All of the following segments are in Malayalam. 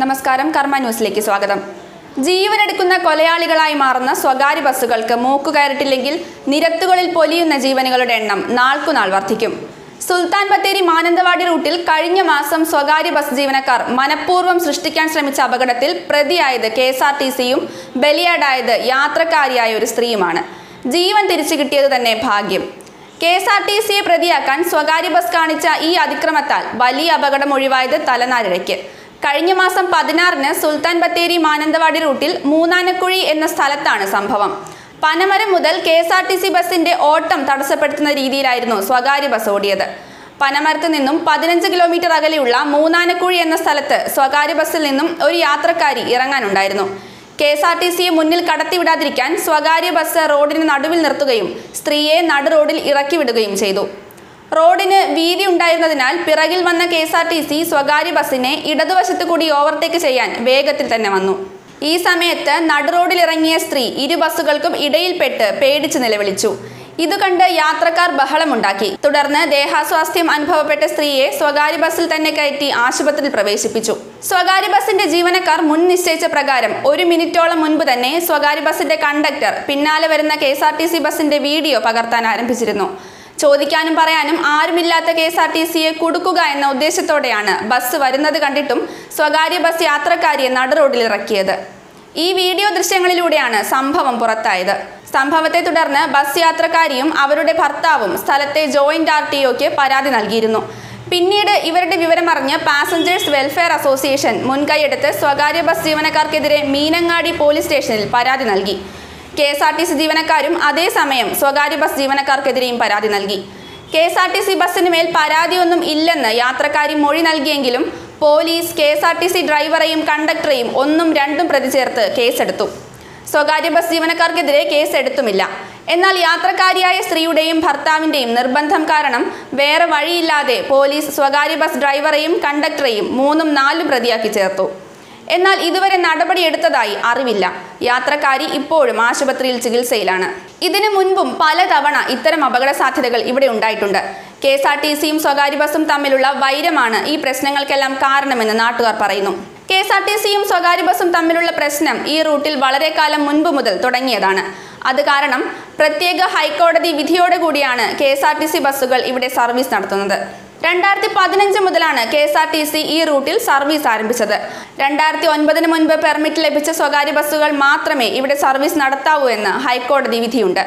നമസ്കാരം കർമ്മ ന്യൂസിലേക്ക് സ്വാഗതം. ജീവനെടുക്കുന്ന കൊലയാളികളായി മാറുന്ന സ്വകാര്യ ബസ്സുകൾക്ക് മൂക്കുകയറിട്ടില്ലെങ്കിൽ നിരത്തുകളിൽ പൊലിയുന്ന ജീവനുകളുടെ എണ്ണം നാൾക്കുനാൾ വർദ്ധിക്കും. സുൽത്താൻ ബത്തേരി മാനന്തവാടി റൂട്ടിൽ കഴിഞ്ഞ മാസം സ്വകാര്യ ബസ് ജീവനക്കാർ മനഃപൂർവം സൃഷ്ടിക്കാൻ ശ്രമിച്ച അപകടത്തിൽ പ്രതിയായത് കെ എസ് ആർ ടി സിയും ബലിയാടായത് യാത്രക്കാരിയായ ഒരു സ്ത്രീയുമാണ്. ജീവൻ തിരിച്ചു കിട്ടിയത് തന്നെ ഭാഗ്യം. കെ എസ് ആർ ടി സിയെ പ്രതിയാക്കാൻ സ്വകാര്യ ബസ് കാണിച്ച ഈ അതിക്രമത്താൽ വലിയ അപകടം ഒഴിവായത് തലനാരിഴയ്ക്ക്. കഴിഞ്ഞ മാസം പതിനാറിന് സുൽത്താൻ ബത്തേരി മാനന്തവാടി റൂട്ടിൽ മൂന്നാനക്കുഴി എന്ന സ്ഥലത്താണ് സംഭവം. പനമരം മുതൽ K S R T C ബസിന്റെ ഓട്ടം തടസ്സപ്പെടുത്തുന്ന രീതിയിലായിരുന്നു സ്വകാര്യ ബസ് ഓടിയത്. പനമരത്ത് നിന്നും പതിനഞ്ച് കിലോമീറ്റർ അകലെയുള്ള മൂന്നാനക്കുഴി എന്ന സ്ഥലത്ത് സ്വകാര്യ ബസ്സിൽ നിന്നും ഒരു യാത്രക്കാരി ഇറങ്ങാനുണ്ടായിരുന്നു. കെ എസ് ആർ ടി സിയെ മുന്നിൽ കടത്തിവിടാതിരിക്കാൻ സ്വകാര്യ ബസ് റോഡിന് നടുവിൽ നിർത്തുകയും സ്ത്രീയെ നടുറോഡിൽ ഇറക്കിവിടുകയും ഇറക്കി ചെയ്തു. റോഡിന് വീതി ഉണ്ടായിരുന്നതിനാൽ പിറകിൽ വന്ന K S R T C സ്വകാര്യ ബസ്സിനെ ഇടതുവശത്തു കൂടി ഓവർടേക്ക് ചെയ്യാൻ വേഗത്തിൽ തന്നെ വന്നു. ഈ സമയത്ത് നടു റോഡിൽ ഇറങ്ങിയ സ്ത്രീ ഇരു ബസ്സുകൾക്കും ഇടയിൽപ്പെട്ട് പേടിച്ച് നിലവിളിച്ചു. ഇത് കണ്ട് യാത്രക്കാർ ബഹളമുണ്ടാക്കി. തുടർന്ന് ദേഹാസ്വാസ്ഥ്യം അനുഭവപ്പെട്ട സ്ത്രീയെ സ്വകാര്യ ബസ്സിൽ തന്നെ കയറ്റി ആശുപത്രിയിൽ പ്രവേശിപ്പിച്ചു. സ്വകാര്യ ബസിന്റെ ജീവനക്കാർ മുൻ നിശ്ചയിച്ച പ്രകാരം ഒരു മിനിറ്റോളം മുൻപ് തന്നെ സ്വകാര്യ ബസിന്റെ കണ്ടക്ടർ പിന്നാലെ വരുന്ന കെ ബസിന്റെ വീഡിയോ പകർത്താൻ ആരംഭിച്ചിരുന്നു. ചോദിക്കാനും പറയാനും ആരുമില്ലാത്ത കെ എസ് ആർ ടി സിയെ കുടുക്കുക എന്ന ഉദ്ദേശത്തോടെയാണ് ബസ് വരുന്നത് കണ്ടിട്ടും സ്വകാര്യ ബസ് യാത്രക്കാരിയെ നടു റോഡിൽ ഇറക്കിയത്. ഈ വീഡിയോ ദൃശ്യങ്ങളിലൂടെയാണ് സംഭവം പുറത്തായത്. സംഭവത്തെ തുടർന്ന് ബസ് യാത്രക്കാരിയും അവരുടെ ഭർത്താവും സ്ഥലത്തെ ജോയിന്റ് ആർ ടി ഒക്ക് പരാതി നൽകിയിരുന്നു. പിന്നീട് ഇവരുടെ വിവരമറിഞ്ഞ് പാസഞ്ചേഴ്സ് വെൽഫെയർ അസോസിയേഷൻ മുൻകൈയെടുത്ത് സ്വകാര്യ ബസ് ജീവനക്കാർക്കെതിരെ മീനങ്ങാടി പോലീസ് സ്റ്റേഷനിൽ പരാതി നൽകി. K S R T C ജീവനക്കാരും അതേസമയം സ്വകാര്യ ബസ് ജീവനക്കാർക്കെതിരെയും പരാതി നൽകി. K S R T C ബസ്സിന് മേൽ പരാതിയൊന്നും ഇല്ലെന്ന് യാത്രക്കാരി മൊഴി നൽകിയെങ്കിലും police K S R T C ഡ്രൈവറെയും കണ്ടക്ടറെയും ഒന്നും രണ്ടും പ്രതി ചേർത്ത് കേസെടുത്തു. സ്വകാര്യ ബസ് ജീവനക്കാർക്കെതിരെ കേസ് എടുത്തുമില്ല എന്നാൽ യാത്രക്കാരിയായ സ്ത്രീയുടെയും ഭർത്താവിന്റെയും നിർബന്ധം കാരണം വേറെ വഴിയില്ലാതെ പോലീസ് സ്വകാര്യ ബസ് ഡ്രൈവറെയും കണ്ടക്ടറെയും മൂന്നും നാലും പ്രതിയാക്കി ചേർത്തു. എന്നാൽ ഇതുവരെ നടപടിയെടുത്തതായി അറിവില്ല. യാത്രക്കാരി ഇപ്പോഴും ആശുപത്രിയിൽ ചികിത്സയിലാണ്. ഇതിനു മുൻപും പലതവണ ഇത്തരം അപകട സാധ്യതകൾ ഇവിടെ ഉണ്ടായിട്ടുണ്ട്. കെ എസ് ആർ ടി സിയും സ്വകാര്യ ബസും തമ്മിലുള്ള വൈരമാണ് ഈ പ്രശ്നങ്ങൾക്കെല്ലാം കാരണമെന്ന് നാട്ടുകാർ പറയുന്നു. കെ എസ് ആർ ടി സിയും സ്വകാര്യ ബസും തമ്മിലുള്ള പ്രശ്നം ഈ റൂട്ടിൽ വളരെ കാലം മുൻപ് മുതൽ തുടങ്ങിയതാണ്. അത് കാരണം പ്രത്യേക ഹൈക്കോടതി വിധിയോടുകൂടിയാണ് K S R T C ബസ്സുകൾ ഇവിടെ സർവീസ് നടത്തുന്നത്. രണ്ടായിരത്തി പതിനഞ്ച് മുതലാണ് K S R T C ഈ റൂട്ടിൽ സർവീസ് ആരംഭിച്ചത്. രണ്ടായിരത്തി ഒൻപതിന് മുൻപ് പെർമിറ്റ് ലഭിച്ച സ്വകാര്യ ബസ്സുകൾ മാത്രമേ ഇവിടെ സർവീസ് നടത്താവൂ എന്ന് ഹൈക്കോടതി വിധിയുണ്ട്.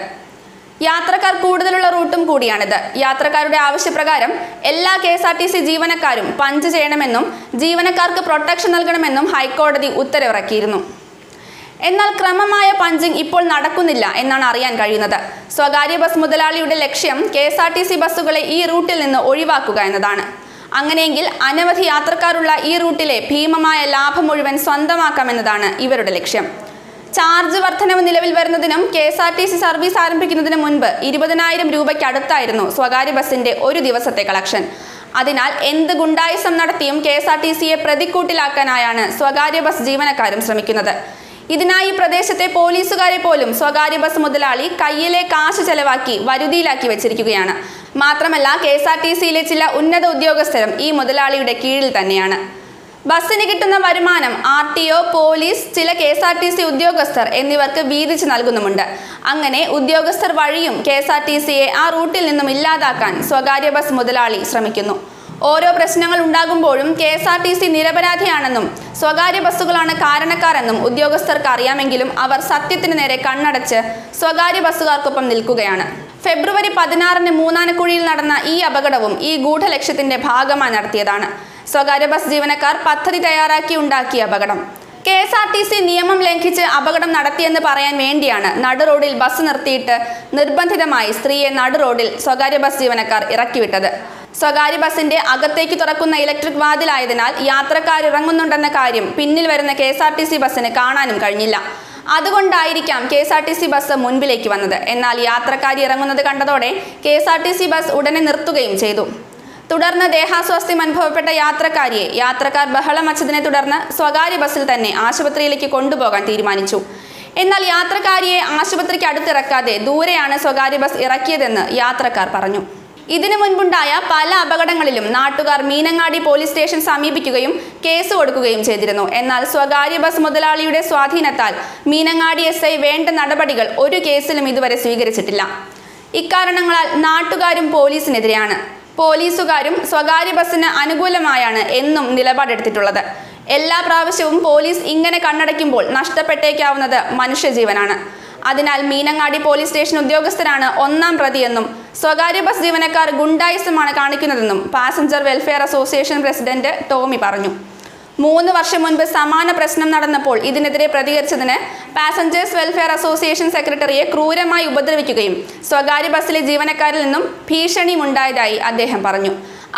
യാത്രക്കാർ കൂടുതലുള്ള റൂട്ടും കൂടിയാണിത്. യാത്രക്കാരുടെ ആവശ്യപ്രകാരം എല്ലാ K S R T C ജീവനക്കാരും പഞ്ച് ചെയ്യണമെന്നും ജീവനക്കാർക്ക് പ്രൊട്ടക്ഷൻ നൽകണമെന്നും ഹൈക്കോടതി ഉത്തരവിറക്കിയിരുന്നു. എന്നാൽ ക്രമമായ പഞ്ചിങ് ഇപ്പോൾ നടക്കുന്നില്ല എന്നാണ് അറിയാൻ കഴിയുന്നത്. സ്വകാര്യ ബസ് മുതലാളിയുടെ ലക്ഷ്യം K S R T C ബസ്സുകളെ ഈ റൂട്ടിൽ നിന്ന് ഒഴിവാക്കുക എന്നതാണ്. അങ്ങനെയെങ്കിൽ അനവധി യാത്രക്കാരുള്ള ഈ റൂട്ടിലെ ഭീമമായ ലാഭം മുഴുവൻ സ്വന്തമാക്കാമെന്നതാണ് ഇവരുടെ ലക്ഷ്യം. ചാർജ് വർധനവ് നിലവിൽ വരുന്നതിനും K S R T C service ആരംഭിക്കുന്നതിന് മുൻപ് ഇരുപതിനായിരം രൂപയ്ക്ക് അടുത്തായിരുന്നു സ്വകാര്യ ബസിന്റെ ഒരു ദിവസത്തെ കളക്ഷൻ. അതിനാൽ എന്ത് ഗുണ്ടായിസം നടത്തിയും കെ എസ് ആർ ടി സിയെ പ്രതിക്കൂട്ടിലാക്കാനായാണ് സ്വകാര്യ ബസ് ജീവനക്കാരും ശ്രമിക്കുന്നത്. ഇതിനായി പ്രദേശത്തെ പോലീസുകാരെ പോലും സ്വകാര്യ ബസ് മുതലാളി കയ്യിലെ കാശ് ചെലവാക്കി വരുതിയിലാക്കി വെച്ചിരിക്കുകയാണ്. മാത്രമല്ല കെ എസ് ആർ ടി സിയിലെ ചില ഉന്നത ഉദ്യോഗസ്ഥരും ഈ മുതലാളിയുടെ കീഴിൽ തന്നെയാണ്. ബസ്സിന് കിട്ടുന്ന വരുമാനം ആർ ടി ഒ പോലീസ് ചില K S R T C ഉദ്യോഗസ്ഥർ എന്നിവർക്ക് വീതിച്ച് നൽകുന്നുമുണ്ട്. അങ്ങനെ ഉദ്യോഗസ്ഥർ വഴിയും കെ എസ് ആർ ടി സിയെ ആ റൂട്ടിൽ നിന്നും ഇല്ലാതാക്കാൻ സ്വകാര്യ ബസ് മുതലാളി ശ്രമിക്കുന്നു. ഓരോ പ്രശ്നങ്ങൾ ഉണ്ടാകുമ്പോഴും K S R T C നിരപരാധിയാണെന്നും സ്വകാര്യ ബസ്സുകളാണ് കാരണക്കാരെന്നും ഉദ്യോഗസ്ഥർക്ക് അറിയാമെങ്കിലും അവർ സത്യത്തിന് നേരെ കണ്ണടച്ച് സ്വകാര്യ ബസ്സുകാർക്കൊപ്പം നിൽക്കുകയാണ്. ഫെബ്രുവരി പതിനാറിന് മൂന്നാനക്കുഴിയിൽ നടന്ന ഈ അപകടവും ഈ ഗൂഢലക്ഷ്യത്തിന്റെ ഭാഗമായി നടത്തിയതാണ്. സ്വകാര്യ ബസ് ജീവനക്കാർ പദ്ധതി തയ്യാറാക്കി ഉണ്ടാക്കിയ അപകടം. K S R T C നിയമം ലംഘിച്ച് അപകടം നടത്തിയെന്ന് പറയാൻ വേണ്ടിയാണ് നടു റോഡിൽ ബസ് നിർത്തിയിട്ട് നിർബന്ധിതമായി സ്ത്രീയെ നടു റോഡിൽ സ്വകാര്യ ബസ് ജീവനക്കാർ ഇറക്കിവിട്ടത്. സ്വകാര്യ ബസിന്റെ അകത്തേക്ക് തുറക്കുന്ന ഇലക്ട്രിക് വാതിലായതിനാൽ യാത്രക്കാർ ഇറങ്ങുന്നുണ്ടെന്ന കാര്യം പിന്നിൽ വരുന്ന K S R T C ബസ്സിന് കാണാനും കഴിഞ്ഞില്ല. അതുകൊണ്ടായിരിക്കാം K S R T C bus മുൻപിലേക്ക് വന്നത്. എന്നാൽ യാത്രക്കാരി ഇറങ്ങുന്നത് കണ്ടതോടെ K S R T C bus ഉടനെ നിർത്തുകയും ചെയ്തു. തുടർന്ന് ദേഹാസ്വാസ്ഥ്യം അനുഭവപ്പെട്ട യാത്രക്കാരിയെ യാത്രക്കാർ ബഹളം വച്ചതിനെ തുടർന്ന് സ്വകാര്യ ബസ്സിൽ തന്നെ ആശുപത്രിയിലേക്ക് കൊണ്ടുപോകാൻ തീരുമാനിച്ചു. എന്നാൽ യാത്രക്കാരിയെ ആശുപത്രിക്ക് അടുത്തിറക്കാതെ ദൂരെയാണ് സ്വകാര്യ ബസ് ഇറക്കിയതെന്ന് യാത്രക്കാർ പറഞ്ഞു. ഇതിനു മുൻപുണ്ടായ പല അപകടങ്ങളിലും നാട്ടുകാർ മീനങ്ങാടി പോലീസ് സ്റ്റേഷൻ സമീപിക്കുകയും കേസ് കൊടുക്കുകയും ചെയ്തിരുന്നു. എന്നാൽ സ്വകാര്യ ബസ് മുതലാളിയുടെ സ്വാധീനത്താൽ മീനങ്ങാടി എസ് വേണ്ട നടപടികൾ ഒരു കേസിലും ഇതുവരെ സ്വീകരിച്ചിട്ടില്ല. ഇക്കാരണങ്ങളാൽ നാട്ടുകാരും പോലീസിനെതിരെയാണ്. പോലീസുകാരും സ്വകാര്യ ബസ്സിന് അനുകൂലമായാണ് എന്നും നിലപാടെടുത്തിട്ടുള്ളത്. എല്ലാ പ്രാവശ്യവും പോലീസ് ഇങ്ങനെ കണ്ണടയ്ക്കുമ്പോൾ നഷ്ടപ്പെട്ടേക്കാവുന്നത് മനുഷ്യജീവനാണ്. അതിനാൽ മീനങ്ങാടി പോലീസ് സ്റ്റേഷൻ ഉദ്യോഗസ്ഥരാണ് ഒന്നാം പ്രതിയെന്നും സ്വകാര്യ ബസ് ജീവനക്കാർ ഗുണ്ടായിസമാണ് കാണിക്കുന്നതെന്നും passenger welfare association president Tomy പറഞ്ഞു. മൂന്ന് വർഷം മുൻപ് സമാന പ്രശ്നം നടന്നപ്പോൾ ഇതിനെതിരെ പ്രതികരിച്ചതിന് പാസഞ്ചേഴ്സ് വെൽഫെയർ അസോസിയേഷൻ സെക്രട്ടറിയെ ക്രൂരമായി ഉപദ്രവിക്കുകയും സ്വകാര്യ ബസ്സിലെ ജീവനക്കാരിൽ നിന്നും ഭീഷണിയും ഉണ്ടായതായി അദ്ദേഹം പറഞ്ഞു.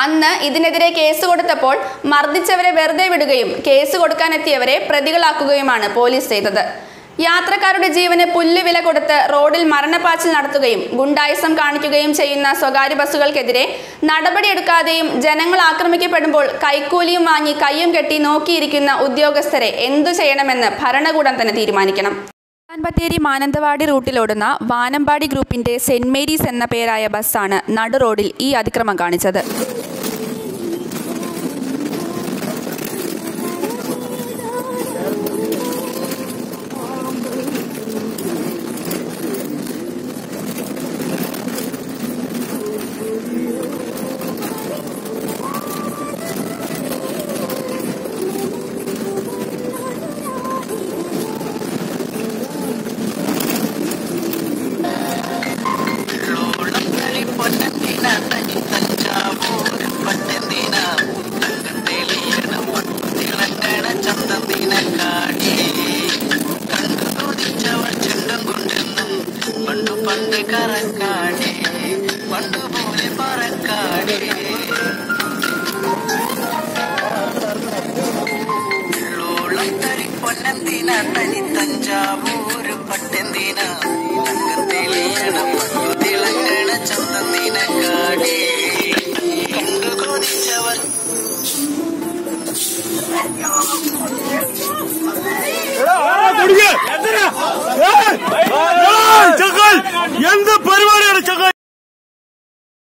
അന്ന് ഇതിനെതിരെ കേസ് കൊടുത്തപ്പോൾ മർദ്ദിച്ചവരെ വെറുതെ വിടുകയും കേസ് കൊടുക്കാനെത്തിയവരെ പ്രതികളാക്കുകയുമാണ് പോലീസ് ചെയ്തത്. യാത്രക്കാരുടെ ജീവന് പുല്ലുവില കൊടുത്ത് റോഡിൽ മരണപ്പാച്ചിൽ നടത്തുകയും ഗുണ്ടായിസം കാണിക്കുകയും ചെയ്യുന്ന സ്വകാര്യ ബസ്സുകൾക്കെതിരെ നടപടിയെടുക്കാതെയും ജനങ്ങൾ ആക്രമിക്കപ്പെടുമ്പോൾ കൈക്കൂലിയും വാങ്ങി കയ്യും കെട്ടി നോക്കിയിരിക്കുന്ന ഉദ്യോഗസ്ഥരെ എന്തു ചെയ്യണമെന്ന് ഭരണകൂടം തന്നെ തീരുമാനിക്കണം. ബത്തേരി മാനന്തവാടി റൂട്ടിലോടുന്ന വാനമ്പാടി ഗ്രൂപ്പിന്റെ സെന്റ് മേരീസ് എന്ന പേരായ ബസ്സാണ് നടുറോഡിൽ ഈ അതിക്രമം കാണിച്ചത്. തഞ്ചാവൂര് പട്ടെന്തിന തങ്കത്തിലേണ പണ്ടു തിളങ്ങണ ചന്തന്തിന കാടേ. കണ്ടു കൊതിച്ചവർ എന്ത് പരിപാടിയാണ് ചക്കൽ